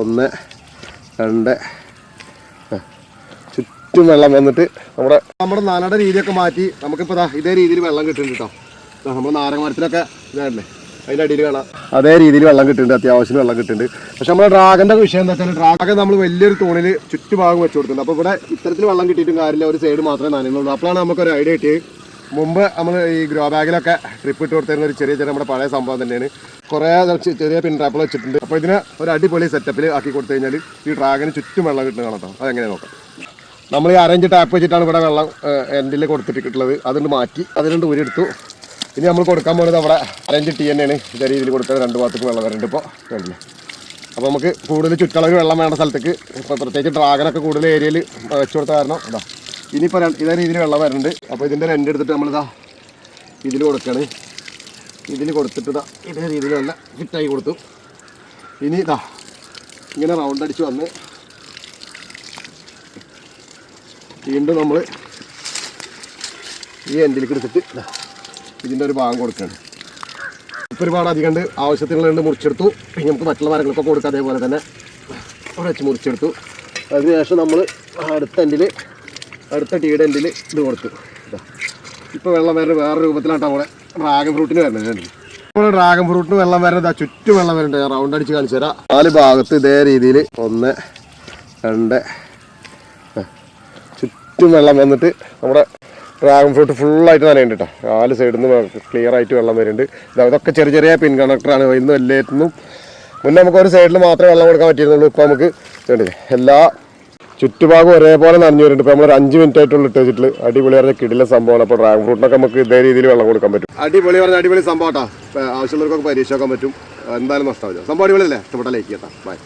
ഒന്ന് രണ്ട്. ചുറ്റും വെള്ളം വന്നിട്ട് നമ്മുടെ നമ്മുടെ നനയുടെ രീതിയൊക്കെ മാറ്റി നമുക്കിപ്പോൾ ദാ ഇതേ രീതിയിൽ വെള്ളം കിട്ടുന്നുണ്ട് കേട്ടോ നമ്മുടെ നാരങ്ങ മരത്തിലൊക്കെ ഇതാണല്ലേ? അതിന്റെ അടിയിൽ കാണാം. അതേ രീതിയിൽ വെള്ളം കിട്ടുന്നുണ്ട് അത്യാവശ്യം വെള്ളം കിട്ടുന്നുണ്ട്. പക്ഷെ നമ്മുടെ ഡ്രാഗന്റെ വിഷയം എന്താ വെച്ചാൽ ഡ്രാഗൻ നമ്മൾ വലിയൊരു തൂണിൽ ചുറ്റുഭാഗം വെച്ച് കൊടുത്തിട്ടുണ്ട്. അപ്പോൾ ഇവിടെ ഇത്തരത്തിൽ വെള്ളം കിട്ടിയിട്ടും കാര്യമില്ല ഒരു സൈഡ് മാത്രമേ നനയുന്നുള്ളൂ. അപ്പോഴാണ് നമുക്കൊരു ഐഡിയ കിട്ടിയത് മുമ്പ് നമ്മൾ ഈ ഗ്രോ ബാഗിലൊക്കെ ട്രിപ്പ് ഇട്ട് കൊടുത്തിരുന്ന ഒരു ചെറിയ ചെറിയ നമ്മുടെ പഴയ സംഭവം തന്നെയാണ്. കുറേ ചെറിയ ചെറിയ പിൻട്രാപ്പുകൾ വെച്ചിട്ടുണ്ട്. അപ്പോൾ ഇതിന് ഒരു അടിപൊളി സെറ്റപ്പിൽ ആക്കി കൊടുത്തു കഴിഞ്ഞാൽ ഈ ഡ്രാഗന് ചുറ്റും വെള്ളം കിട്ടുന്ന കേട്ടോ. അതെങ്ങനെ നോക്കാം. നമ്മൾ ഈ അരഞ്ച് ടാപ്പ് വെച്ചിട്ടാണ് ഇവിടെ വെള്ളം എൻഡിൽ കൊടുത്തിട്ടുള്ളത് അതുകൊണ്ട് മാറ്റി അതിലുണ്ട് ഊരെടുത്തു ഇനി നമ്മൾ കൊടുക്കാൻ പോകുന്നത് അവിടെ അരഞ്ച് ടീ തന്നെയാണ്. ഇതേ രീതിയിൽ കൊടുത്തത് രണ്ട് ഭാഗത്തേക്ക് വെള്ളം വരുന്നുണ്ട് ഇപ്പോൾ കണ്ടില്ലേ? അപ്പോൾ നമുക്ക് കൂടുതൽ ചുറ്റളവ് വെള്ളം വേണ്ട സ്ഥലത്തേക്ക് ഇപ്പോൾ പ്രത്യേകിച്ച് ഡ്രാഗനൊക്കെ കൂടുതൽ ഏരിയയിൽ വെച്ച് കൊടുത്ത കാരണം ഇതാ. ഇനിയിപ്പോൾ രണ്ട് ഇതേ രീതിയിൽ വെള്ളം വരുന്നുണ്ട്. അപ്പോൾ ഇതിന്റെ രണ്ട് എടുത്തിട്ട് നമ്മളിതാ ഇതിൽ കൊടുക്കുകയാണ് ഇതിൽ കൊടുത്തിട്ട് ഇതാ ഇതേ രീതിയിൽ നല്ല ഫിറ്റായി കൊടുത്തു. ഇനി ഇതാ ഇങ്ങനെ റൗണ്ട് അടിച്ച് വന്ന് വീണ്ടും നമ്മൾ ഈ എൻഡിലേക്ക് എടുത്തിട്ട് ഇതാ ഇതിന്റെ ഒരു ഭാഗം കൊടുക്കുകയാണ് ഇപ്പോൾ ഒരുപാട് അധികം ഉണ്ട്. ആവശ്യത്തിനുള്ളത് മുറിച്ചെടുത്തു. പിന്നെ നമുക്ക് മറ്റുള്ള മരങ്ങളൊക്കെ കൊടുക്കാം. അതേപോലെ തന്നെ ഒരച്ച് മുറിച്ചെടുത്തു. അതിനുശേഷം നമ്മൾ അടുത്ത എൻഡിൽ അടുത്ത ടീയുടെ എൻഡിൽ ഇത് കൊടുത്തു. ഇപ്പോൾ വെള്ളം വരുന്നത് വേറെ രൂപത്തിലാണ് അവിടെ ഡ്രാഗൺ ഫ്രൂട്ടിന് വരുന്നത്? ഇപ്പോൾ ഡ്രാഗൺ ഫ്രൂട്ടിന് വെള്ളം വരുന്നത് ചുറ്റും വെള്ളം വരുന്നുണ്ട് ഞാൻ റൗണ്ട് അടിച്ച് കാണിച്ചു തരാം. നാല് ഭാഗത്ത് ഇതേ രീതിയിൽ ഒന്ന് രണ്ട്. ചുറ്റും വെള്ളം വന്നിട്ട് നമ്മുടെ ഡ്രാഗൺ ഫ്രൂട്ട് ഫുള്ളായിട്ട് നനയുണ്ട് കേട്ടോ നാല് സൈഡിൽ നിന്ന് ക്ലിയർ ആയിട്ട് വെള്ളം വരുന്നുണ്ട്. ഇതാ ഇതൊക്കെ ചെറിയ ചെറിയ പിൻ കണക്ടറാണ് ഇന്നും എല്ലാറ്റിനും മുന്നേ നമുക്ക് ഒരു സൈഡിൽ മാത്രമേ വെള്ളം കൊടുക്കാൻ പറ്റിയിരുന്നുള്ളൂ. ഇപ്പോൾ നമുക്ക് എല്ലാ ചുറ്റുഭാഗം ഒരേപോലെ നനഞ്ഞു വരുന്നുണ്ട് നമ്മൾ ഒരു അഞ്ച് മിനിറ്റ് ആയിട്ടുള്ള ഇട്ട് വെച്ചിട്ട് അടിപൊളി പറഞ്ഞ കിടില സംഭവമാണ്. അപ്പോൾ ഡ്രാഗൺ ഫ്രൂട്ടിനൊക്കെ നമുക്ക് ഇതേ രീതിയിൽ വെള്ളം കൊടുക്കാൻ പറ്റും. അടിപൊളി പറഞ്ഞ അടിപൊളി സംഭവം ആവശ്യമുള്ളവർക്കൊക്കെ പരീക്ഷ വെക്കാൻ പറ്റും. എന്തായാലും നഷ്ടമാവില്ല സംഭവം അടിപൊളിയല്ലേ? ഇഷ്ടപ്പെട്ട ലൈക്ക് കേട്ടോ ബൈ